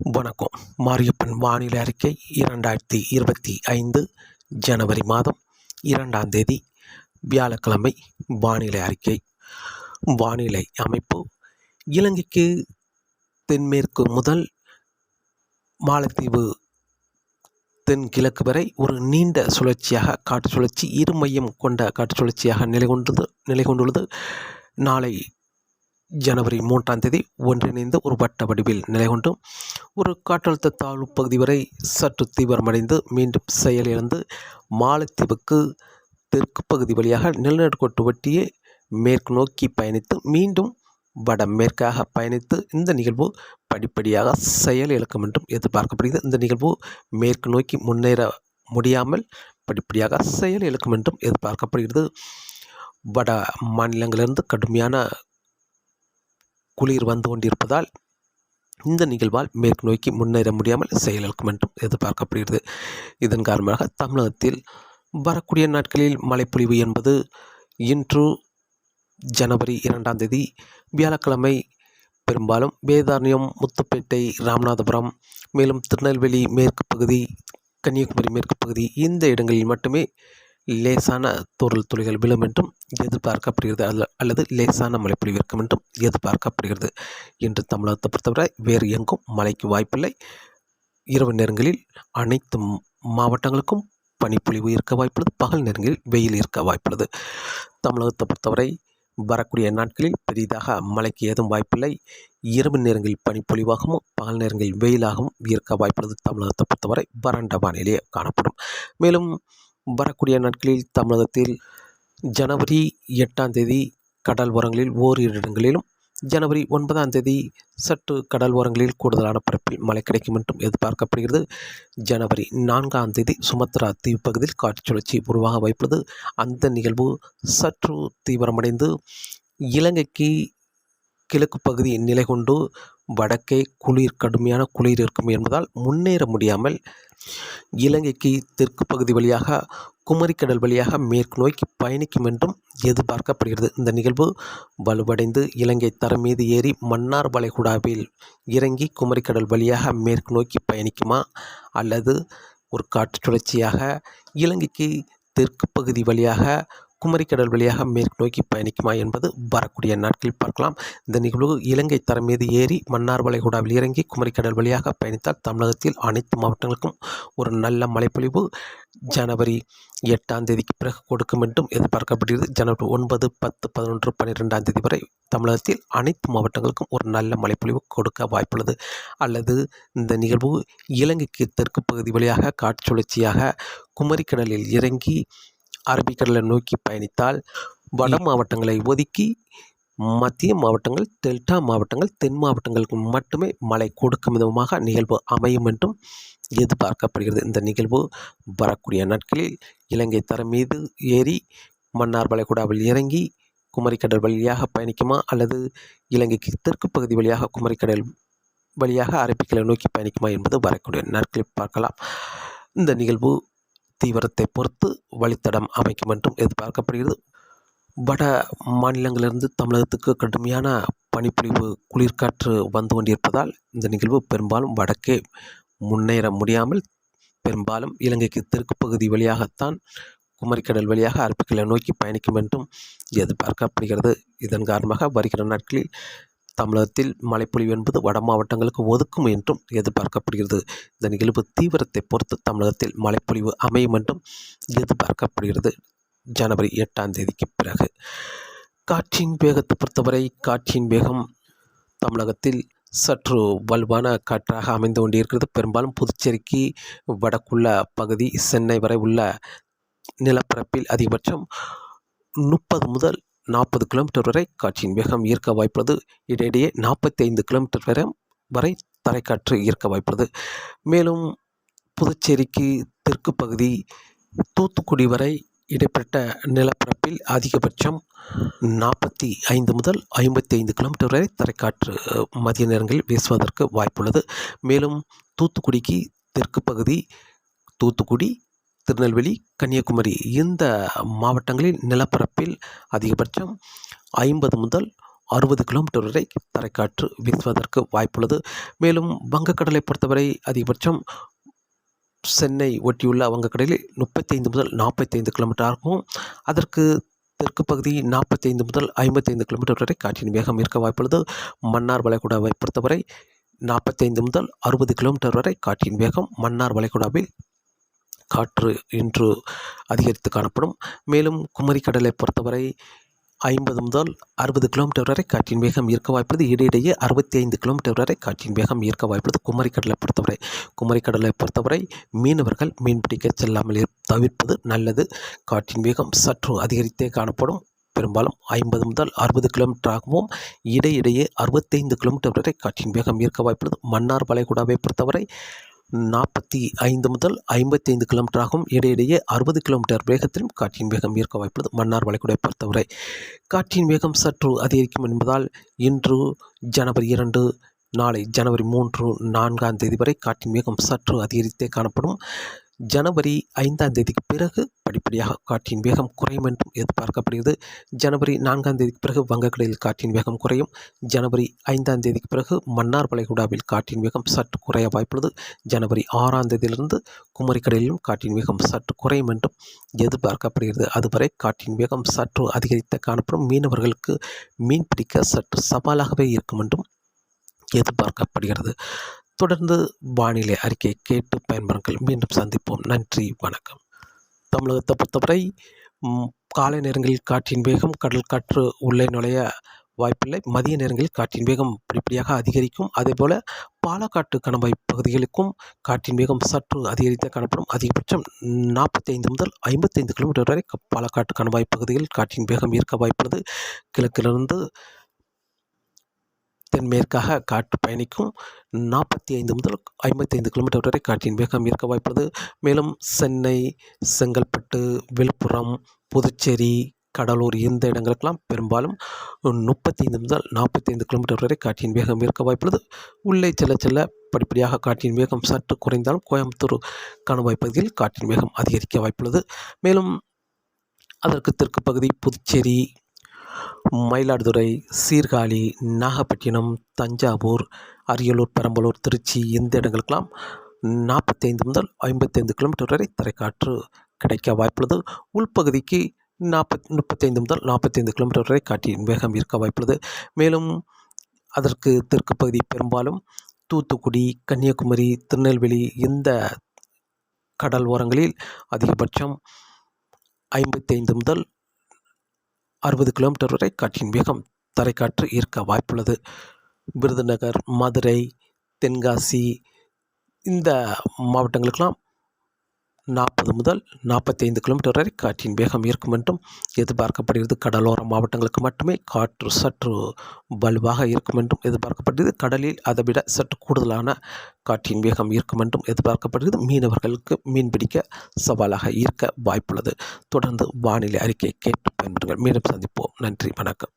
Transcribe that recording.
வணக்கம். மாரியப்பன் வானிலை அறிக்கை இரண்டாயிரத்தி இருபத்தி ஐந்து ஜனவரி மாதம் இரண்டாம் தேதி வியாழக்கிழமை வானிலை அறிக்கை. வானிலை அமைப்பு இலங்கைக்கு தென்மேற்கு முதல் மாலத்தீவு தென்கிழக்கு வரை ஒரு நீண்ட சுழற்சியாக காற்று சுழற்சி இரு மையம் கொண்ட காற்று சுழற்சியாக நிலை கொண்டது நிலை கொண்டுள்ளது நாளை ஜனவரி மூன்றாம் தேதி ஒன்றிணைந்து ஒரு வட்ட வடிவில் நிலை கொண்டும் ஒரு காற்றழுத்த தாழ்வு பகுதி வரை சற்று தீவிரமடைந்து மீண்டும் செயலிழந்து மாலத்தீவுக்கு தெற்கு பகுதி வழியாக நிலநடுக்கோட்டு ஒட்டியே மேற்கு நோக்கி பயணித்து மீண்டும் வடமேற்காக பயணித்து இந்த நிகழ்வு படிப்படியாக செயல் இழக்கும் என்றும் எதிர்பார்க்கப்படுகிறது. இந்த நிகழ்வு மேற்கு நோக்கி முன்னேற முடியாமல் படிப்படியாக செயல் இழக்கும் என்றும் எதிர்பார்க்கப்படுகிறது. வட மாநிலங்களிலிருந்து கடுமையான குளிர் வந்து கொண்டிருப்பதால் இந்த நிகழ்வால் மேற்கு நோக்கி முன்னேற முடியாமல் செயலிழக்கும் என்றும் எதிர்பார்க்கப்படுகிறது. இதன் காரணமாக தமிழகத்தில் வரக்கூடிய நாட்களில் மழைப்பொழிவு என்பது இன்று ஜனவரி இரண்டாம் தேதி வியாழக்கிழமை பெரும்பாலும் வேதாரண்யம் முத்துப்பேட்டை ராமநாதபுரம் மேலும் திருநெல்வேலி மேற்கு பகுதி கன்னியாகுமரி மேற்கு பகுதி இந்த இடங்களில் மட்டுமே லேசான தூறல் துளிகள் விழும் என்றும் எதிர்பார்க்கப்படுகிறது. அல்ல அல்லது லேசான மழைப்பொழிவு இருக்கும் என்றும் எதிர்பார்க்கப்படுகிறது. இன்று தமிழகத்தை பொறுத்தவரை வேறு எங்கும் மழைக்கு வாய்ப்பில்லை. இரவு நேரங்களில் அனைத்து மாவட்டங்களுக்கும் பனிப்பொழிவு இருக்க வாய்ப்புள்ளது. பகல் நேரங்களில் வெயில் இருக்க வாய்ப்புள்ளது. தமிழகத்தை பொறுத்தவரை வரக்கூடிய நாட்களில் பெரிதாக மழைக்கு ஏதும் வாய்ப்பில்லை. இரவு நேரங்களில் பனிப்பொழிவாகவும் பகல் நேரங்களில் வெயிலாகவும் இருக்க வாய்ப்புள்ளது தமிழகத்தை பொறுத்தவரை. வறண்ட வானிலையே காணப்படும். மேலும் வரக்கூடிய நாட்களில் தமிழகத்தில் ஜனவரி எட்டாம் தேதி கடல் ஓரங்களில் ஓரிரு இடங்களிலும் ஜனவரி ஒன்பதாம் தேதி சற்று கடல் ஓரங்களில் கூடுதலான பரப்பில் மழை கிடைக்கும் என்றும் எதிர்பார்க்கப்படுகிறது. ஜனவரி நான்காம் தேதி சுமத்ரா தீவு பகுதியில் காற்று சுழற்சி உருவாக வைப்பது அந்த நிகழ்வு சற்று தீவிரமடைந்து இலங்கைக்கு கிழக்கு பகுதி நிலை கொண்டு வடக்கே குளிர் கடுமையான குளிர் இருக்கும் என்பதால் முன்னேற முடியாமல் இலங்கைக்கு தெற்கு பகுதி வழியாக குமரிக்கடல் வழியாக மேற்கு நோக்கி பயணிக்கும் என்றும் எதிர்பார்க்கப்படுகிறது. இந்த நிகழ்வு வலுவடைந்து இலங்கை தரம் மீது ஏறி மன்னார் வளைகுடாவில் இறங்கி குமரிக்கடல் வழியாக மேற்கு நோக்கி பயணிக்குமா? அல்லது ஒரு காற்று சுழற்சியாக இலங்கைக்கு தெற்கு பகுதி வழியாக குமரிக்கடல் வழியாக மேற்கு நோக்கி பயணிக்குமா என்பது வரக்கூடிய நாட்களில் பார்க்கலாம். இந்த நிகழ்வு இலங்கை தரம் மீது ஏறி மன்னார் வளைகுடாவில் இறங்கி குமரிக்கடல் வழியாக பயணித்தால் தமிழகத்தில் அனைத்து மாவட்டங்களுக்கும் ஒரு நல்ல மழைப்பொழிவு. ஜனவரி எட்டாம் தேதிக்கு பிறகு கொடுக்கும் என்றும் எதிர்பார்க்கப்படுகிறது. ஜனவரி ஒன்பது பத்து பதினொன்று பன்னிரெண்டாம் தேதி வரை தமிழகத்தில் அனைத்து மாவட்டங்களுக்கும் ஒரு நல்ல மழைப்பொழிவு கொடுக்க வாய்ப்புள்ளது. அல்லது இந்த நிகழ்வு இலங்கைக்கு தெற்கு பகுதி வழியாக காற்று சுழற்சியாக குமரிக்கடலில் இறங்கி அரபிக்கடலை நோக்கி பயணித்தால் வட மாவட்டங்களை ஒதுக்கி மத்திய மாவட்டங்கள் டெல்டா மாவட்டங்கள் தென் மாவட்டங்களுக்கு மட்டுமே மழை கொடுக்கும் விதமாக நிகழ்வு அமையும் என்றும் எதிர்பார்க்கப்படுகிறது. இந்த நிகழ்வு வரக்கூடிய நாட்களில் இலங்கை தரம் மீது ஏறி மன்னார் வளைகுடாவில் இறங்கி குமரிக்கடல் வழியாக பயணிக்குமா அல்லது இலங்கைக்கு தெற்கு பகுதி வழியாக குமரிக்கடல் வழியாக அரபிக்கடலை நோக்கி பயணிக்குமா என்பது வரக்கூடிய நாட்களில் பார்க்கலாம். இந்த நிகழ்வு தீவிரத்தை பொறுத்து வழித்தடம் அமைக்கும் என்றும் எதிர்பார்க்கப்படுகிறது. வட மாநிலங்களிலிருந்து தமிழகத்துக்கு கடுமையான பனிப்பொழிவு குளிர்காற்று வந்து கொண்டிருப்பதால் இந்த நிகழ்வு பெரும்பாலும் வடக்கே முன்னேற முடியாமல் பெரும்பாலும் இலங்கைக்கு தெற்கு பகுதி வழியாகத்தான் குமரிக்கடல் வழியாக அரபிக்கடலை நோக்கி பயணிக்கும் என்றும் எதிர்பார்க்கப்படுகிறது. இதன் காரணமாக வருகிற நாட்களில் தமிழகத்தில் மழைப்பொழிவு என்பது வட மாவட்டங்களுக்கு ஒதுக்கும் என்றும் எதிர்பார்க்கப்படுகிறது. இந்த நிகழ்வு தீவிரத்தை பொறுத்து தமிழகத்தில் மழைப்பொழிவு அமையும் என்றும் எதிர்பார்க்கப்படுகிறது. ஜனவரி எட்டாம் தேதிக்கு பிறகு. காற்றின் வேகத்தை பொறுத்தவரை காற்றின் வேகம் தமிழகத்தில் சற்று வலுவான காற்றாக அமைந்து கொண்டிருக்கிறது. பெரும்பாலும் புதுச்சேரிக்கு வடக்குள்ள பகுதி சென்னை வரை உள்ள நிலப்பரப்பில் அதிகபட்சம் முப்பது முதல் நாற்பது கிலோமீட்டர் வரை காற்றின் வேகம் ஈர்க்க வாய்ப்புள்ளது. இடையிடையே நாற்பத்தி ஐந்து கிலோமீட்டர் வரை வரை தரைக்காற்று ஈர்க்க வாய்ப்புள்ளது. மேலும் புதுச்சேரிக்கு தெற்கு பகுதி தூத்துக்குடி வரை இடைப்பட்ட நிலப்பரப்பில் அதிகபட்சம் நாற்பத்தி ஐந்து முதல் ஐம்பத்தி ஐந்து கிலோமீட்டர் வரை தரைக்காற்று மதிய நேரங்களில் வீசுவதற்கு வாய்ப்புள்ளது. மேலும் தூத்துக்குடிக்கு தெற்கு பகுதி தூத்துக்குடி திருநெல்வேலி கன்னியாகுமரி இந்த மாவட்டங்களில் நிலப்பரப்பில் அதிகபட்சம் ஐம்பது முதல் அறுபது கிலோமீட்டர் வரை தரைக்காற்று வீசுவதற்கு வாய்ப்புள்ளது. மேலும் வங்கக்கடலை பொறுத்தவரை அதிகபட்சம் சென்னை ஒட்டியுள்ள வங்கக்கடலில் முப்பத்தைந்து முதல் நாற்பத்தைந்து கிலோமீட்டர் ஆகும். அதற்கு தெற்கு பகுதி நாற்பத்தைந்து முதல் ஐம்பத்தைந்து கிலோமீட்டர் வரை காற்றின் வேகம் இருக்க வாய்ப்புள்ளது. மன்னார் வளைகுடாவை பொறுத்தவரை நாற்பத்தைந்து முதல் அறுபது கிலோமீட்டர் வரை காற்றின் வேகம் மன்னார் வளைகுடாவில் காற்று இன்று அதிகரித்து காணப்படும். மேலும் குமரி கடலை பொறுத்தவரை ஐம்பது முதல் அறுபது கிலோமீட்டர் வரை காற்றின் வேகம் இருக்க வாய்ப்புள்ளது. இடையிடையே அறுபத்தி ஐந்து கிலோமீட்டர் வரை காற்றின் வேகம் இருக்க வாய்ப்புள்ளது. குமரி கடலை பொறுத்தவரை குமரி கடலை பொறுத்தவரை மீனவர்கள் மீன்பிடிக்க செல்லாமல் தவிர்ப்பது நல்லது. காற்றின் வேகம் சற்று அதிகரித்தே காணப்படும். பெரும்பாலும் ஐம்பது முதல் அறுபது கிலோமீட்டர் ஆகவும் இடையிடையே அறுபத்தைந்து கிலோமீட்டர் வரை காற்றின் வேகம் இருக்க வாய்ப்புள்ளது. மன்னார் வளைகுடாவை பொறுத்தவரை நாற்பத்தி ஐந்து முதல் ஐம்பத்தைந்து கிலோமீட்டர் ஆகும் இடையிடையே அறுபது கிலோமீட்டர் வேகத்திலும் காற்றின் வேகம் இருக்க வாய்ப்புள்ளது. மன்னார் வளைகுடை பொறுத்தவரை காற்றின் வேகம் சற்று அதிகரிக்கும் என்பதால் இன்று ஜனவரி இரண்டு நாளை ஜனவரி மூன்று நான்காம் தேதி வரை காற்றின் வேகம் சற்று அதிகரித்தே காணப்படும். ஜனவரி ஐந்தாம் தேதிக்கு பிறகு படிப்படியாக காற்றின் வேகம் குறையும் என்றும் எதிர்பார்க்கப்படுகிறது. ஜனவரி நான்காம் தேதிக்கு பிறகு வங்கக்கடலில் காற்றின் வேகம் குறையும். ஜனவரி ஐந்தாம் தேதிக்கு பிறகு மன்னார் வளைகுடாவில் காற்றின் வேகம் சற்று குறைய வாய்ப்புள்ளது. ஜனவரி ஆறாம் தேதியிலிருந்து குமரிக்கடலிலும் காற்றின் வேகம் சற்று குறையும் என்றும் எதிர்பார்க்கப்படுகிறது. அதுவரை காற்றின் வேகம் சற்று அதிகரித்த காணப்படும் மீனவர்களுக்கு மீன் பிடிக்க சற்று சவாலாகவே இருக்கும் என்றும் எதிர்பார்க்கப்படுகிறது. தொடர்ந்து வானிலை அறிக்கையை கேட்டு பயன்பெறுங்கள். மீண்டும் சந்திப்போம். நன்றி. வணக்கம். தமிழகத்தை பொறுத்தவரை காலை நேரங்களில் காற்றின் வேகம் கடல் காற்று உள்ளே நுழைய வாய்ப்பில்லை. மதிய நேரங்களில் காற்றின் வேகம் படிப்படியாக அதிகரிக்கும். அதேபோல் பாலக்காட்டு கணவாய் பகுதிகளுக்கும் காற்றின் வேகம் சற்று அதிகரித்து காணப்படும். அதிகபட்சம் நாற்பத்தைந்து முதல் ஐம்பத்தைந்து கிலோமீட்டர் வரை பாலக்காட்டு கணவாய் பகுதியில் காற்றின் வேகம் இருக்க வாய்ப்புள்ளது. கிழக்கிலிருந்து தென்மேற்காக காற்று பயணிக்கும் நாற்பத்தி ஐந்து முதல் ஐம்பத்தைந்து கிலோமீட்டர் வரை காற்றின் வேகம் இருக்க வாய்ப்புள்ளது. மேலும் சென்னை செங்கல்பட்டு விழுப்புரம் புதுச்சேரி கடலூர் இந்த இடங்களுக்கெல்லாம் பெரும்பாலும் முப்பத்தைந்து முதல் நாற்பத்தைந்து கிலோமீட்டர் வரை காற்றின் வேகம் இருக்க வாய்ப்புள்ளது. உள்ளே செல்ல செல்ல படிப்படியாக காற்றின் வேகம் சற்று குறைந்தாலும் கோயம்புத்தூர் கணவாய் பகுதியில் காற்றின் வேகம் அதிகரிக்க வாய்ப்புள்ளது. மேலும் அதற்கு தெற்கு பகுதி புதுச்சேரி மயிலாடுதுறை சீர்காழி நாகப்பட்டினம் தஞ்சாவூர் அரியலூர் பெரம்பலூர் திருச்சி இந்த இடங்களுக்கெல்லாம் நாற்பத்தைந்து முதல் ஐம்பத்தைந்து கிலோமீட்டர் வரை தரைக்காற்று கிடைக்க வாய்ப்புள்ளது. உள்பகுதிக்கு நாற்பத் முப்பத்தைந்து முதல் நாற்பத்தைந்து கிலோமீட்டர் வரை காற்றின் வேகம் இருக்க வாய்ப்புள்ளது. மேலும் அதற்கு தெற்கு பகுதி பெரும்பாலும் தூத்துக்குடி கன்னியாகுமரி திருநெல்வேலி இந்த கடல் ஓரங்களில் அதிகபட்சம் ஐம்பத்தைந்து முதல் அறுபது கிலோமீட்டர் வரை காற்றின் வேகம் தரைக்காற்று ஈர்க்க வாய்ப்புள்ளது. விருதுநகர் மதுரை தென்காசி இந்த மாவட்டங்களுக்கெல்லாம் நாற்பது முதல் நாற்பத்தைந்து கிலோமீட்டர் வரை காற்றின் வேகம் இருக்கும் என்றும் எதிர்பார்க்கப்படுகிறது. கடலோர மாவட்டங்களுக்கு மட்டுமே காற்று சற்று வலுவாக இருக்கும் என்றும் எதிர்பார்க்கப்படுகிறது. கடலில் அதைவிட சற்று கூடுதலான காற்றின் வேகம் இருக்கும் என்றும் எதிர்பார்க்கப்படுகிறது. மீனவர்களுக்கு மீன்பிடிக்க சவாலாக இருக்க வாய்ப்புள்ளது. தொடர்ந்து வானிலை அறிக்கையை கேட்டு பயன்படுங்கள் மீண்டும் சந்திப்போம். நன்றி. வணக்கம்.